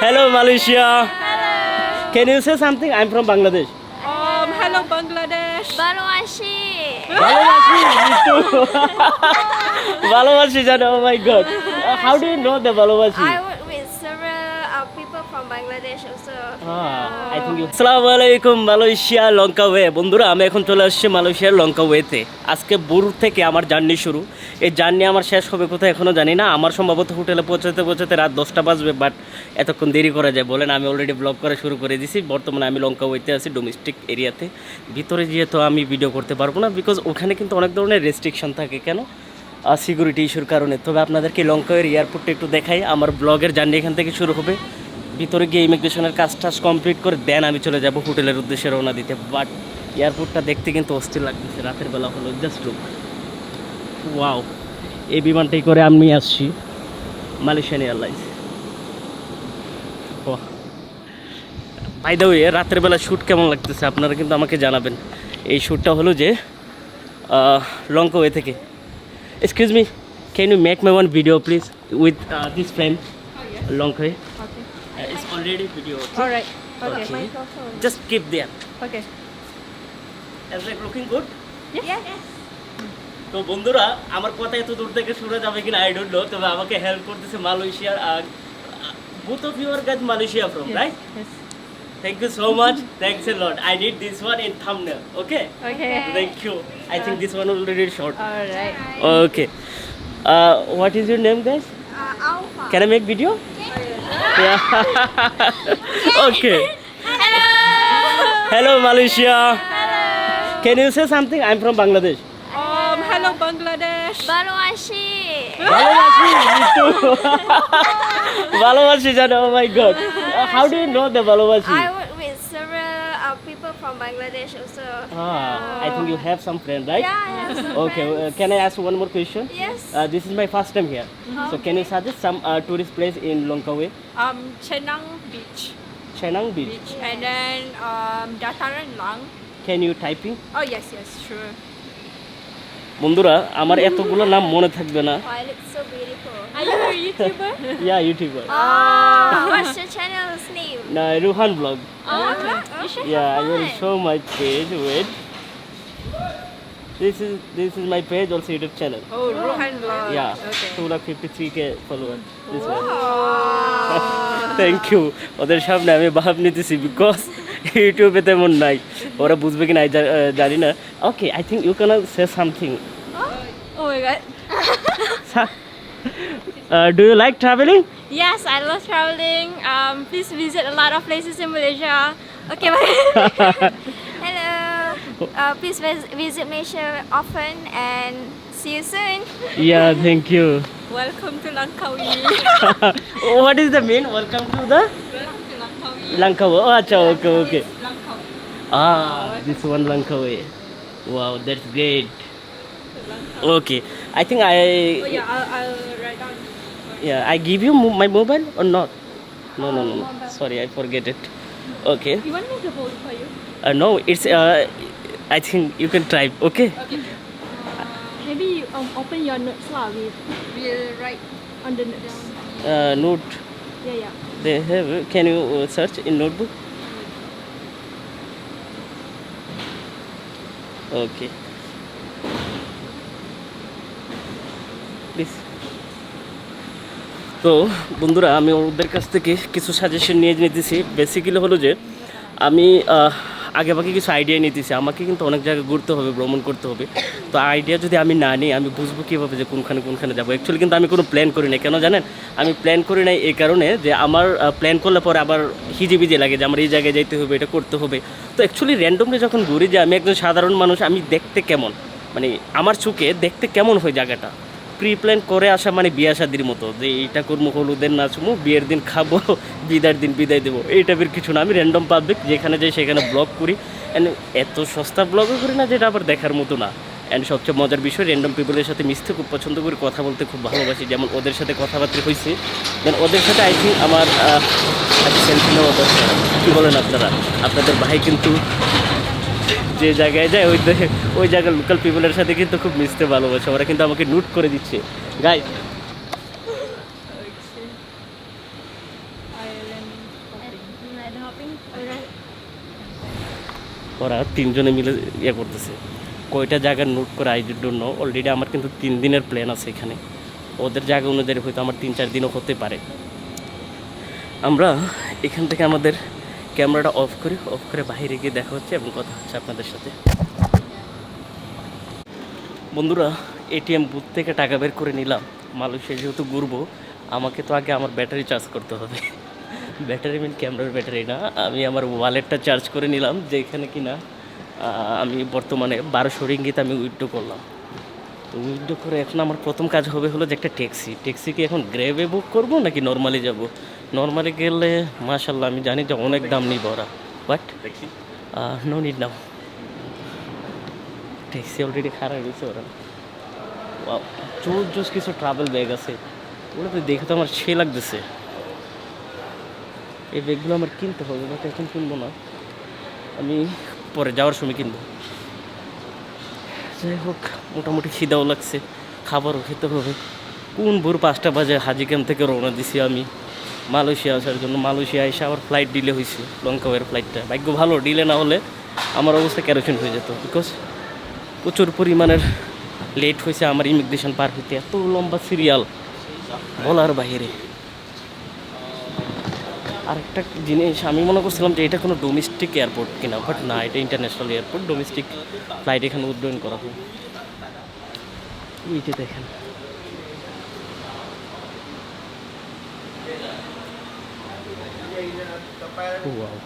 Hello, Malaysia. Hello. Can you say something? I'm from Bangladesh. Um, hello, Bangladesh. Balawashi. Balawashi, me too. Balawashi, oh my god. Uh, how do you know the Balawashi? From Malaysia Langkawi বন্ধুরা, আমি এখন চলে আসছি মালয়েশিয়ার লঙ্কা ওয়েতে আজকে Bru থেকে আমার জার্নি শুরু। এই জার্নি আমার শেষ হবে কোথায় এখনও জানি না। আমার সম্ভবত হোটেলে পৌঁছাতে পৌঁছাতে রাত দশটা বাজবে বাট এতক্ষণ দেরি করা যায়। বলেন, আমি অলরেডি ব্লগ করা শুরু করে দিয়েছি বর্তমানে আমি লঙ্কা ওয়েতে আছি ডোমেস্টিক এরিয়াতে ভিতরে যেহেতু আমি ভিডিও করতে পারব না বিকজ ওখানে কিন্তু অনেক ধরনের রেস্ট্রিকশন থাকে, কেন? সিকিউরিটি ইস্যুর কারণে। তবে আপনাদেরকে লঙ্কাওয়ের এয়ারপোর্টটা একটু দেখাই। আমার ব্লগের জার্নি এখান থেকে শুরু হবে। ভিতরে গিয়ে ইমিগ্রেশনের কাজ টাজ কমপ্লিট করে দেন আমি চলে যাব হোটেলের উদ্দেশ্যে রওনা দিতে। বাট এয়ারপোর্টটা দেখতে কিন্তু অস্থির লাগতেছে। রাতের বেলা হলো জাস্ট লুক ওয়াও এই বিমানটাই করে আমি আসছি Malaysian airlines by the way রাতের বেলা শ্যুট কেমন লাগতেছে আপনারা কিন্তু আমাকে জানাবেন। এই শ্যুটটা হলো যে লঙ্কা ওয়ে থেকে। Excuse me can you make my one video please with this friend Langkawi Okay. Uh, it's already video. All right. Okay. Okay. Just keep there. Okay. Is like looking good? Yes. তো বন্ধুরা আমার কথা এত দূর থেকে শুনে যাবে কিনা আই ডোন্ট নো তবে আমাকে হেল্প করতেছে মালয়েশিয়ার আর both of you are guys Malaysia from right Yes. thank you so much thanks a lot I need this one in thumbnail okay Okay. thank you I think this one already short All right. okay uh, what is your name guys Uh, Alpha. can I make video Yeah. okay. Hello. Hello, Malaysia. Hello. Can you say something? I'm from Bangladesh. Um, hello, Bangladesh. Balawashi. Balawashi, me too. Balawashi, oh my god. Uh, how do you know the Balawashi? from Bangladesh also ah, I think you have some friend right Yeah, I have some okay uh, friends. can I ask one more question Yes. uh, this is my first time here so can you suggest some uh, tourist place in Langkawi Um, Chenang Beach. Chenang Beach Beach. And then um, Dataran Lang. can you typing Oh yes, yes, sure. বন্ধুরা আমার এতগুলো নাম মনে থাকবে না Oh, I look so beautiful Are you a YouTuber? Ya YouTuber Oh, what's your channel's name? না Ruhan blog oh, You should Yeah, I have will one. show my page. Wait. This is this is my page also YouTube channel. oh, Rohan Vlog. Yeah, Okay. two lakh fifty three k followers. This one. Oh. Thank you. ওদের সামনে আমি ভাব নিতেছি because ইউটিউবে তেমন নাই ওরা বুঝবে কি নাই জানি না okay I think you can say something oh my god. Do you like travelling Yes, I love traveling. Um, please visit a lot of places in Malaysia. Okay, bye. Hello. Uh, please vis- visit Malaysia often and see you soon. Yeah, thank you. Welcome to Langkawi. Oh, what is the main? Welcome to the Welcome to Langkawi. Oh, okay, okay. Langkawi. Ah, this one Langkawi. Wow, that's great. Okay, I think I Oh yeah, I'll, I'll write down. yeah I give you mo- my mobile or not? No, no, no, no. Sorry, I forget it. Okay. You want me to hold for you? Uh, no, it's uh, I think you can try. Okay. Okay. Maybe you um, open your notes lah. We will write on the notes. Uh, note Yeah, yeah. they have. Can you uh, search in notebook? Okay. তো বন্ধুরা, আমি ওদের কাছ থেকে কিছু suggestion নিয়ে নিতেছি। Basically হলো যে, আমি আগে ভাগে কিছু আইডিয়া নিতেছি। আমাকে কিন্তু অনেক জায়গায় ঘুরতে হবে, ভ্রমণ করতে হবে। তো আইডিয়া যদি আমি না নিই, আমি বুঝব কীভাবে যে কোনখানে কোনখানে যাব। অ্যাকচুয়ালি কিন্তু আমি কোনো প্ল্যান করি না কেন জানেন? আমি প্ল্যান করি নাই এই কারণে যে আমার প্ল্যান করলে পরে আবার হিজিবিজি লাগে যে আমার এই জায়গায় যাইতে হবে, এটা করতে হবে। তো অ্যাকচুয়ালি র্যান্ডমলি যখন ঘুরি যে আমি একজন সাধারণ মানুষ, আমি দেখতে কেমন? মানে আমার চোখে দেখতে কেমন হয় জায়গাটা? প্রি প্ল্যান করে আসা মানে বিয়া শাদির মতো, যে এইটা করব হলুদের নাচবো বিয়ের দিন খাব, বিদায়ের দিন বিদায় দেবো, এই টাইপের কিছু না। আমি র্যান্ডম পাবলিক যেখানে যাই সেখানে ব্লগ করি। অ্যান্ড এত সস্তা ব্লগও করি না, যেটা আবার দেখার মতো না। অ্যান্ড সবচেয়ে মজার বিষয় র্যান্ডম পিপলের সাথে মিশতে খুব পছন্দ করি, কথা বলতে খুব ভালোবাসি। যেমন ওদের সাথে কথাবার্তা হয়েছে দেন ওদের সাথে আই থিঙ্ক আমার নেওয়া দরকার। কী বলেন আপনারা? আপনাদের ভাই কিন্তু যে জায়গায় যায়, ওই ওই জায়গার লোকাল পিপলের সাথে কিন্তু খুব মিশতে ভালোবাসে, ওরা কিন্তু আমাকে নোট করে দিচ্ছে। গাই ওরা তিনজনে মিলে ইয়ে করতেছে। কয়টা জায়গা নোট করে আই ডোন্ট নো অলরেডি আমার কিন্তু তিন দিনের প্ল্যান আছে এখানে। ওদের জায়গা অনুযায়ী হয়তো আমার তিন চার দিনও হতে পারে। আমরা এখান থেকে আমাদের ক্যামেরাটা অফ করি, অফ করে বাইরে গিয়ে দেখা হচ্ছে এবং কথা হচ্ছে আপনাদের সাথে। বন্ধুরা এটিএম বুথ থেকে টাকা বের করে নিলাম। মালয়েশিয়া যেহেতু ঘুরবো, আমাকে তো আগে আমার ব্যাটারি চার্জ করতে হবে। ব্যাটারি মিন ক্যামেরার ব্যাটারি না, আমি আমার ওয়ালেটটা চার্জ করে নিলাম, যেখানে কি না আমি বর্তমানে বারোশো রিঙ্গিত আমি উইথড্রো করলাম। তো উইথড্রো করে এখন আমার প্রথম কাজ হবে হলো যে একটা ট্যাক্সি ট্যাক্সি কি এখন গ্রেভে বুক করব নাকি নর্মালি যাব? নর্মালি গেলে মাশাল্লাহ আমি জানি যে অনেক দাম নিব ওরা but no need now taxi already খারাপ হয়েছে ওরা। জোর জোস কিছু ট্রাভেল ব্যাগ আছে। ওগুলো তো দেখে তো আমার সে লাগতেছে। এই ব্যাগগুলো আমার কিনতে হবে বাট এখন কিনবো না। আমি পরে যাওয়ার সময় কিনবো। যাই হোক মোটামুটি খিদাও লাগছে। খাবারও খেতে হবে। কোন ভোর পাঁচটা বাজে হাজি ক্যাম্প থেকে রওনা দিছি আমি। মালয়েশিয়া আসার জন্য মালয়েশিয়া এসে আবার ফ্লাইট ডিলে হয়েছে, লঙ্কাওয়ের ফ্লাইটটা ভাগ্য ভালো ডিলে না হলে আমার অবস্থা ক্যারোসিন হয়ে যেত বিকজ প্রচুর পরিমাণের লেট হয়েছে আমার ইমিগ্রেশন পার হইতে। এত লম্বা সিরিয়াল বলার বাইরে আরেকটা জিনিস, আমি মনে করছিলাম যে এটা কোনো ডোমেস্টিক এয়ারপোর্ট কিনা বাট না, এটা ইন্টারন্যাশনাল এয়ারপোর্ট ডোমেস্টিক ফ্লাইট এখানে উড্ডয়ন করা হয়। এই যে দেখেন। Wow.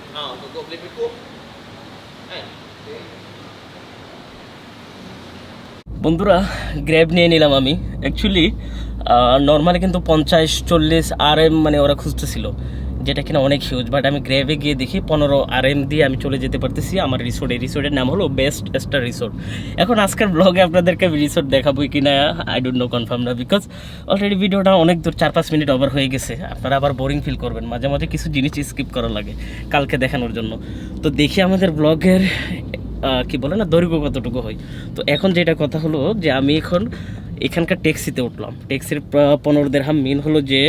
বন্ধুরা গ্র্যাব নিয়ে নিলাম আমি। অ্যাকচুয়ালি নর্মালি কিন্তু পঞ্চাশ চল্লিশ আর এম মানে ওরা খুঁজতেছিল। যেটা কিনা অনেক হিউজ বাট আমি গ্র্যাবে গিয়ে দেখি পনেরো আর এম দিয়ে আমি চলে যেতে পারতেছি আমার রিসোর্ট এই রিসোর্টের নাম হলো বেস্ট স্টার রিসোর্ট এখন আজকের ব্লগে আপনাদেরকে আমি রিসোর্ট দেখাবোই কিনা আই ডোন্ট নো কনফার্ম না বিকজ অলরেডি ভিডিওটা অনেক দূর চার পাঁচ মিনিট ওভার হয়ে গেছে। আপনারা আবার বোরিং ফিল করবেন, মাঝে মাঝে কিছু জিনিস স্কিপ করা লাগে কালকে দেখানোর জন্য। তো দেখি আমাদের ব্লগের কি বলে না, দৈর্ঘ্য কতটুকু হয়। তো এখন যেটা কথা হলো যে আমি এখন এখানকার ট্যাক্সিতে উঠলাম। ট্যাক্সির পনেরো দেড়হাম মিন হলো যে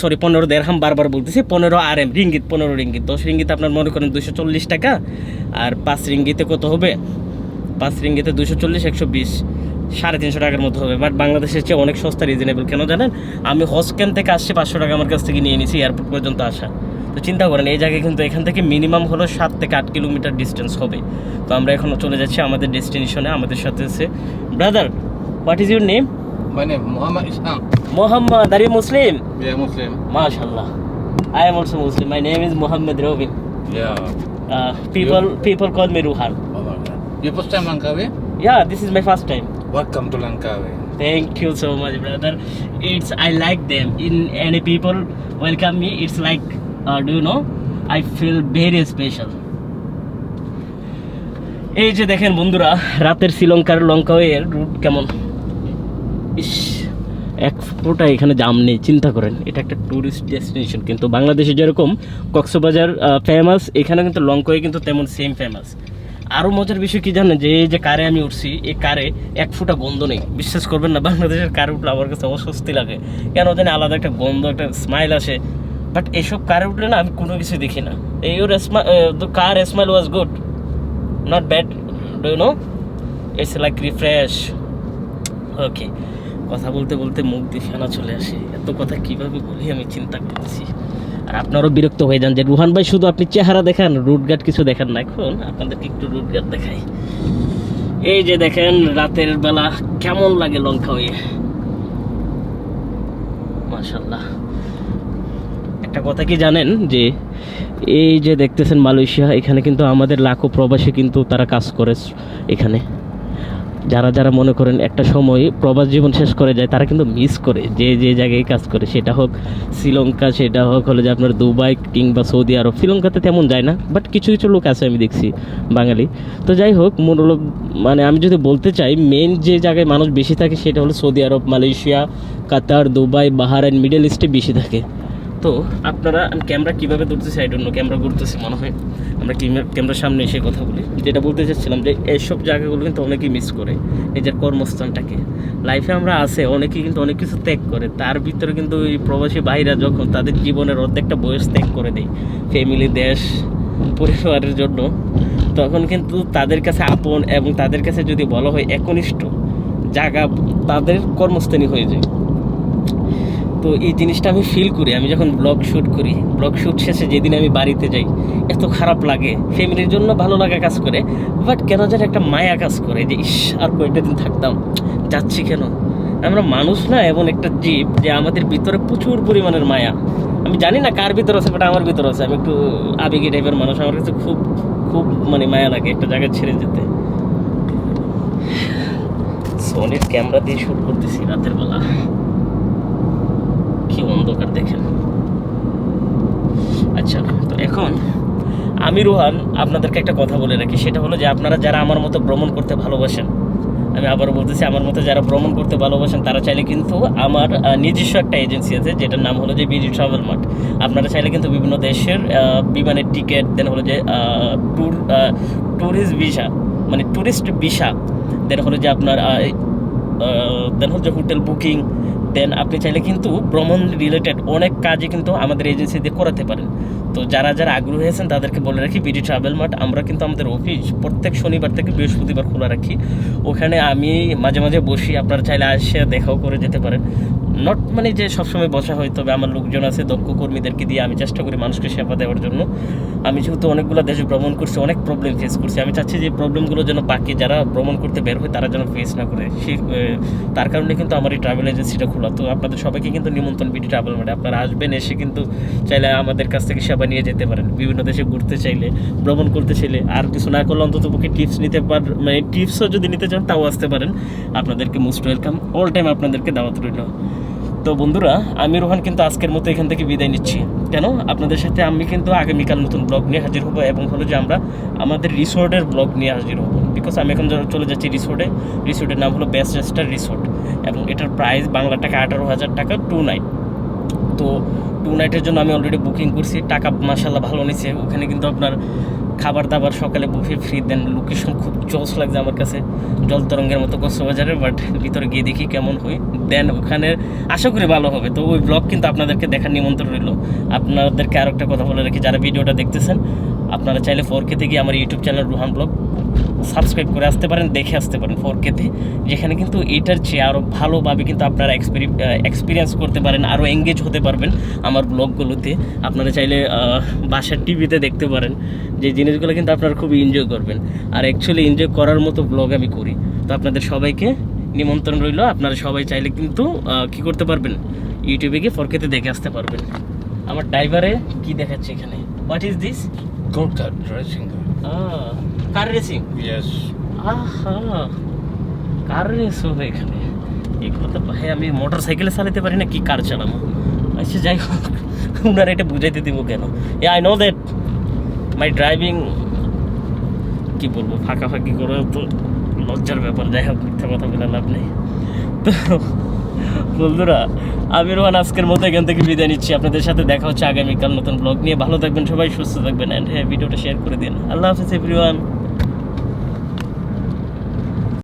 সরি পনেরো দেড়হাম বারবার বলতেছি, পনেরো আর এম রিঙ্গিত, পনেরো রিঙ্গিত। দশ রিঙ্গিত আপনার মনে করেন দুশো চল্লিশ টাকা, আর পাঁচ রিঙ্গিতে কত হবে? পাঁচ রিঙ্গিতে দুশো চল্লিশ, একশো বিশ, সাড়ে তিনশো টাকার মতো হবে। বাট বাংলাদেশের চেয়ে অনেক সস্তা রিজনেবল কেন জানেন? আমি ক্যাম্প থেকে আসছি পাঁচশো টাকা আমার কাছ থেকে নিয়ে নিছি এয়ারপোর্ট পর্যন্ত আসা। তো চিন্তা করেন, এই জায়গায় কিন্তু এখান থেকে মিনিমাম হলো সাত থেকে আট কিলোমিটার ডিস্টেন্স হবে। তো আমরা এখনও চলে যাচ্ছি আমাদের ডেস্টিনেশনে আমাদের সাথে আছে। Brother what is your name My name Muhammad Isham. Mohammad R Muslim Yeah, Muslim. মাশাল্লাহ I am also Muslim my name is Mohammad Robin Yeah. People people call me Ruhan Oh, you first time Langkawi? Yeah this is my first time Welcome to Langkawi. Thank you so much, brother. It's I like them. In any people welcome me, it's like, uh, do you know? I feel very special. এই যে দেখেন বন্ধুরা রাতের শ্রীলঙ্কার লঙ্কাওয়ের root কেমন ইস, এক ফোটা এখানে জাম নেই, চিন্তা করেন। এটা একটা ট্যুরিস্ট ডেস্টিনেশন কিন্তু বাংলাদেশে যেরকম কক্সবাজার ফেমাস এখানে কিন্তু লঙ্কাওয়ে কিন্তু তেমন সেম ফেমাস আরও মজার বিষয় কি জানেন, যে এই যে কারে আমি উঠছি, এই কারে এক ফুটা গন্ধ নেই। বিশ্বাস করবেন না, বাংলাদেশের কারে উঠলে আমার কাছে অস্বস্তি লাগে। কেন জানি আলাদা একটা গন্ধ, একটা স্মাইল আসে। বাট এসব কারে উঠলে না আমি কোনো কিছু দেখি না। এই ওর কার smile was good not bad do know it's like refresh okay কথা বলতে বলতে মুখ দিয়ে ফেনা চলে আসে। এত কথা কীভাবে বলি আমি চিন্তা করছি আর আপনারও বিরক্ত হয়ে যান যে, রুহান ভাই, শুধু আপনি চেহারা দেখান রুট গার্ড কিছু দেখান না এখন, আপনাদেরকে একটু রুট গার্ড দেখাই। এই যে দেখেন, রাতের বেলা কেমন লাগে লঙ্কা হয়ে। মাশাল্লাহ একটা কথা কি জানেন যে, এই যে দেখতেছেন মালয়েশিয়া, এখানে কিন্তু আমাদের লাখো প্রবাসী কিন্তু তারা কাজ করে এখানে। যারা যারা মনে করেন একটা সময় প্রবাস জীবন শেষ করে যায়, তারা কিন্তু মিস করে। যে যে জায়গায় কাজ করে, সেটা হোক শ্রীলঙ্কা, সেটা হোক হলো যে আপনার দুবাই কিংবা সৌদি আরব। শ্রীলঙ্কাতে তেমন যায় না বাট কিছু কিছু লোক আছে আমি দেখছি বাঙালি। তো যাই হোক মনোলোক মানে আমি যদি বলতে চাই মেন যে জায়গায় মানুষ বেশি থাকে সেটা হলো Saudi Arab, Malaysia, Qatar, Dubai, Bahrain middle ইস্টে বেশি থাকে। তো আপনারা ক্যামেরা কীভাবে ধরতেছি আই ডোন্ট নো ক্যামেরা ঘুরতেছে মনে হয়। আমরা ক্যামেরার সামনে এসে কথা বলি। যেটা বলতে চাচ্ছিলাম যে এইসব জায়গাগুলো কিন্তু অনেকেই মিস করে নিজের কর্মস্থানটাকে। লাইফে আমরা আছে, অনেকেই কিন্তু অনেক কিছু ত্যাগ করে। তার ভিতরে কিন্তু এই প্রবাসী ভাইরা যখন তাদের জীবনের অর্ধেকটা বয়স ত্যাগ করে দেয় ফ্যামিলি দেশ, পরিবারের জন্য, তখন কিন্তু তাদের কাছে আপন এবং তাদের কাছে যদি বলা হয় একনিষ্ঠ, জায়গা তাদের কর্মস্থানী হয়ে যায়। তো এই জিনিসটা আমি ফিল করি। আমি যখন ব্লগ শ্যুট করি ব্লগ শ্যুট শেষে যেদিন আমি বাড়িতে যাই, এত খারাপ লাগে। ফ্যামিলির জন্য ভালো লাগা কাজ করে বাট কেন যেন একটা মায়া কাজ করে যে, ইস, আর কয়েকটা দিন থাকতাম? যাচ্ছি কেন? আমরা মানুষ না, এমন একটা জীব যে আমাদের ভিতরে প্রচুর পরিমাণের মায়া। আমি জানি না কার ভিতর আছে বাট আমার ভিতর আছে। আমি একটু আবেগী টাইপের মানুষ, আমার কাছে খুব খুব মানে মায়া লাগে একটা জায়গায় ছেড়ে যেতে। সোনির ক্যামেরা দিয়ে শ্যুট করতেছি রাতের বেলা। অন্ধকার দেখেন আচ্ছা তো এখন আমি রোহান আপনাদেরকে একটা কথা বলে রাখি। সেটা হলো যে আপনারা যারা আমার মতো ভ্রমণ করতে ভালোবাসেন, আমি আবারও বলতেছি, আমার মতো যারা ভ্রমণ করতে ভালোবাসেন, তারা চাইলে কিন্তু আমার নিজস্ব একটা এজেন্সি আছে, যেটার নাম হলো যে বিজি ট্রাভেল মার্ট। আপনারা চাইলে কিন্তু বিভিন্ন দেশের বিমানের টিকিট, দেন হলো যে ট্যুর ট্যুরিস্ট ভিসা মানে ট্যুরিস্ট ভিসা, দেন হলো যে আপনার দেন হলো যে হোটেল বুকিং দেন আপনি চাইলে কিন্তু ভ্রমণ রিলেটেড অনেক কাজই কিন্তু আমাদের এজেন্সি দিয়ে করাতে পারেন। তো যারা যারা আগ্রহী আছেন, তাদেরকে বলে রাখি বিডি ট্রাভেল মার্ট আমরা কিন্তু আমাদের অফিস প্রত্যেক শনিবার থেকে বৃহস্পতিবার খোলা রাখি। ওখানে আমি মাঝে মাঝে বসি, আপনারা চাইলে আসে, দেখাও করে যেতে পারেন। নট মানে যে সবসময় বসা হয়, তবে আমার লোকজন আছে, দক্ষ কর্মীদেরকে দিয়ে আমি চেষ্টা করি মানুষকে সেবা দেওয়ার জন্য। আমি যেহেতু অনেকগুলো দেশে ভ্রমণ করছি, অনেক প্রবলেম ফেস করছি, আমি চাচ্ছি যে প্রবলেমগুলো যেন বাকি যারা ভ্রমণ করতে বের হয়, তারা যেন ফেস না করে। সে তার কারণে কিন্তু আমার এই ট্রাভেল এজেন্সিটা খোলা। তো আপনাদের সবাইকে কিন্তু নিমন্ত্রণ বিডি ট্রাভেল মানে আপনারা আসবেন, এসে কিন্তু চাইলে আমাদের কাছ থেকে সেবা নিয়ে যেতে পারেন। বিভিন্ন দেশে ঘুরতে চাইলে, ভ্রমণ করতে চাইলে। আর কিছু না করলে অন্তত পক্ষে টিপস নিতে পার মানে টিপসও যদি নিতে চান, তাও আসতে পারেন। আপনাদেরকে মোস্ট ওয়েলকাম অল টাইম আপনাদেরকে দাওয়াত রইল। তো বন্ধুরা, আমি রোহান কিন্তু আজকের মতো এখান থেকে বিদায় নিচ্ছি। কেন? আপনাদের সাথে আমি কিন্তু আগামীকাল নতুন ব্লগ নিয়ে হাজির হব এবং হলো যে আমরা আমাদের রিসোর্টের ব্লগ নিয়ে হাজির হব। বিকজ আমি এখন চলে যাচ্ছি রিসোর্টে। রিসোর্টের নাম হলো বেস্ট রেস্টার রিসোর্ট এবং এটার প্রাইস বাংলা টাকা আঠারো হাজার টাকা টু নাইট তো টু নাইটের জন্য আমি অলরেডি বুকিং করছি। টাকা মাসাল্লাহ ভালো নিছে। ওখানে কিন্তু আপনার খাবার দাবার সকালে বুফে ফ্রি দেন লোকেশন খুব জস লাগছে আমার কাছে। জল তরঙ্গের মতো কক্সবাজারের বাট ভিতরে গিয়ে দেখি কেমন হয়। দেন ওখানে আশা করি ভালো হবে। তো ওই ব্লগ কিন্তু আপনাদেরকে দেখার নিমন্ত্রণ রইল। আপনাদেরকে আরও একটা কথা বলে রাখি, যারা ভিডিওটা দেখতেছেন আপনারা চাইলে ফোর কেতে গিয়ে আমার YouTube channel Ruhan vlog subscribe করে আসতে পারেন, দেখে আসতে পারেন ফোর কেতে যেখানে কিন্তু এটার চেয়ে আরও ভালোভাবে কিন্তু আপনারা এক্সপিরিয়েন্স করতে পারেন আরও এঙ্গেজ হতে পারবেন আমার ব্লগগুলোতে আপনারা চাইলে বাসার টিভিতে দেখতে পারেন যে জিনিসগুলো কিন্তু আপনারা খুব এনজয় করবেন। আর অ্যাকচুয়ালি এনজয় করার মতো ব্লগ আমি করি। তো আপনাদের সবাইকে নিমন্ত্রণ রইল, আপনারা সবাই চাইলে কিন্তু কি করতে পারবেন? ইউটিউবে গিয়ে ফরকেতে দেখে আসতে পারবেন। আমার ড্রাইভারে কি দেখাচ্ছে এখানে? What is this Go kart racing. Car racing Yes. আহা কার রেস হবে এখানে। এগুলো তো ভাই আমি মোটর সাইকেলে চালাতে পারি না কি কার চালাবো? আচ্ছা যাই হোক। ওনারা এটা বুঝাইতে দিব কেন? এ I know that my driving কি বলব ফাঁকা ফাঁকি করে তো লজ্জার ব্যাপার। যাই হোক মিথ্যা কথা বলে লাভ নেই। তো বন্ধুরা, আমি রোহান, আজকের মতো এখান থেকে বিদায় নিচ্ছি। আপনাদের সাথে দেখা হচ্ছে আগামীকাল নতুন ব্লগ নিয়ে। ভালো থাকবেন সবাই, সুস্থ থাকবেন অ্যান্ড হ্যাঁ ভিডিওটা শেয়ার করে দিন। আল্লাহ হাফিজ এভরিওয়ান